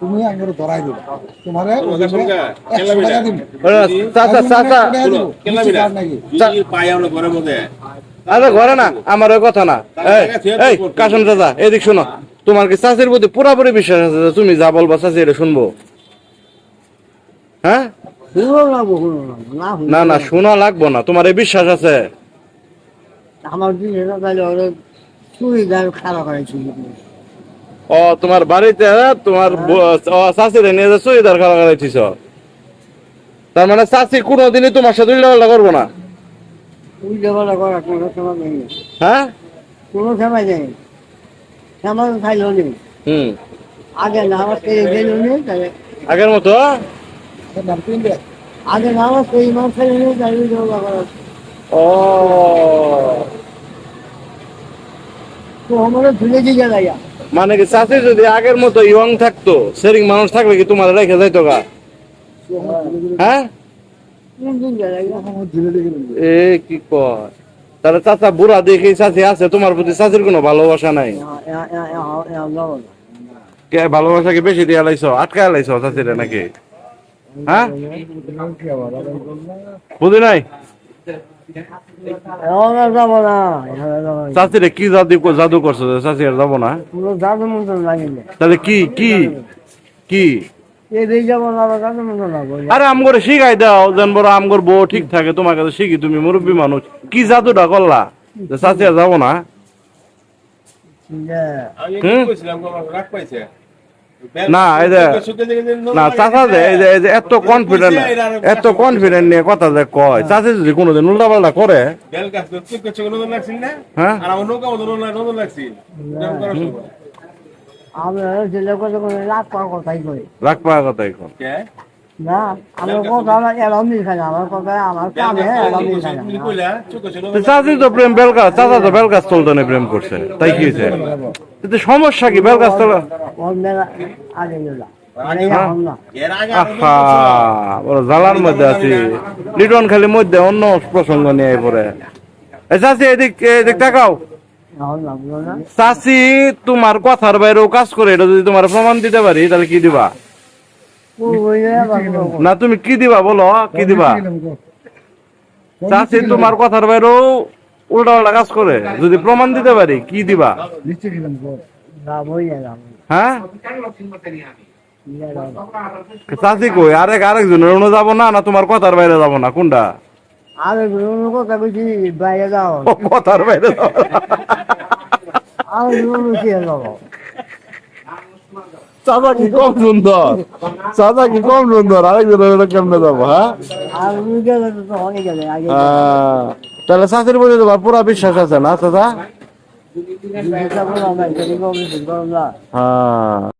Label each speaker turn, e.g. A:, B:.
A: তুমি আঙ্গুর ধরাই দিবে। তোমারে টাকা?
B: চাচা চাচা?
A: নাকি
C: পায় আমরা ঘরের মধ্যে।
B: আরে ঘরে না আমার ওই কথা না। এই কাশন চাচা এদিক শোনো। তোমার কি চাষির প্রতি পুরাপুরি বিশ্বাস আছে তুমি যা বলবা চাষি এটা শুনব? হ্যাঁ?
D: না না। শুনো।
B: না না শোনা লাগবো না। তোমার এই বিশ্বাস আছে?
D: আমার দিন এটা তাহলে ওরা চুড়িদার খারাপ করেছিল
B: ও তোমার বাড়িতে তোমার চাষিরে নিয়ে যে চুড়িদার খাওয়া করাইছিস তার মানে চাষি কোনোদিনই তোমার সাথে উল্টা করব না? হ্যাঁ?
D: কোনো সময় নেই।
B: হুম।
D: আগে নামাজ তাহলে
B: আগের মতো?
D: আগে নামাজ ইমাম তাহলে করা
B: ও।
D: তো আমারও ভুলে দিয়ে গেল
B: মানে কি চাষি যদি আগের মতো ইয়ং থাকতো, সেরিং মানুষ থাকলে কি তোমার রেখে যাইতো গা? হ্যাঁ? এ কি কয়? তাহলে চাচা বুড়া দেখে চাচি আছে, তোমার প্রতি চাচির কোনো ভালোবাসা নাই? কে, ভালোবাসা কি বেশি দিয়ে লাইছো? আটকা লাইছো চাচিরে নাকি? হ্যাঁ? বুঝি নাই?
D: যাব না
B: কি জাদু জাদু করছ? আর যাব না।
D: জাদু
B: তাহলে কি কি কি? আরে আমগরে শিখাই দাও যেন বড় আমগর বউ ঠিক থাকে তোমার কাছে শিখি তুমি মুরব্বী মানুষ। কি জাদুটা করলা? যে চাচি আর যাব না। হুম? না, এই যে- না চাচা যে এই যে এই যে এত কনফিডেন্ট এত কনফিডেন্ট নিয়ে কথা যে কয়। চাচি যদি কোনোদিন উল্টা পাল্টা করে
C: রাখ?
B: হ্যাঁ
D: রাগ পাওয়ার কথাই কই।
B: রাখ পাওয়া কথা এখন
C: কে?
D: না আমার কথা আমার এলাম মিল খায় আমার কথা আমার কামে এলাম
C: তো
D: মিল খায়
C: তুমি
D: না
C: কইলা, চুপ করছে,
B: তো
C: নতুন
B: চাচি তো প্রেম বেলগাছ চাচা তো বেলগাছ তোলতনে প্রেম করছে তাই কি হয়েছে? কিন্তু সমস্যা কি বেলগাছ তোল?
D: মানে
C: আগে-
D: এখন না।
C: এর আগে আরও
B: আহা বড় জ্বালার মধ্যে আছি। লিটন খালি মধ্যে অন্য প্রসঙ্গ নিয়ে পড়ে এই চাচি এদিক এদিক তাকাও। চাচি তোমার কথার বাইরেও কাজ করে এটা যদি তোমার প্রমাণ দিতে পারি তাহলে কি দিবা? না তুমি কি দিবা বলো? কি দিবা? চাচি তোমার কথার বাইরেও উল্টা উল্টা কাজ করে। যদি প্রমাণ দিতে পারি কি দিবা? হ্যাঁ। চাচি কই? আরেক আরেকজনের অন্য যাব না না তোমার কথার বাইরে যাব না? কোনটা? কথার বাইরে যাব চাচা কি কম সুন্দর। চাচা কি কম সুন্দর আরেকজনের কেমনে যাব হ্যাঁ? আহ, তাহলে চাচির প্রতি তোমার পুরা বিশ্বাস আছে না চাচা? হ্যাঁ।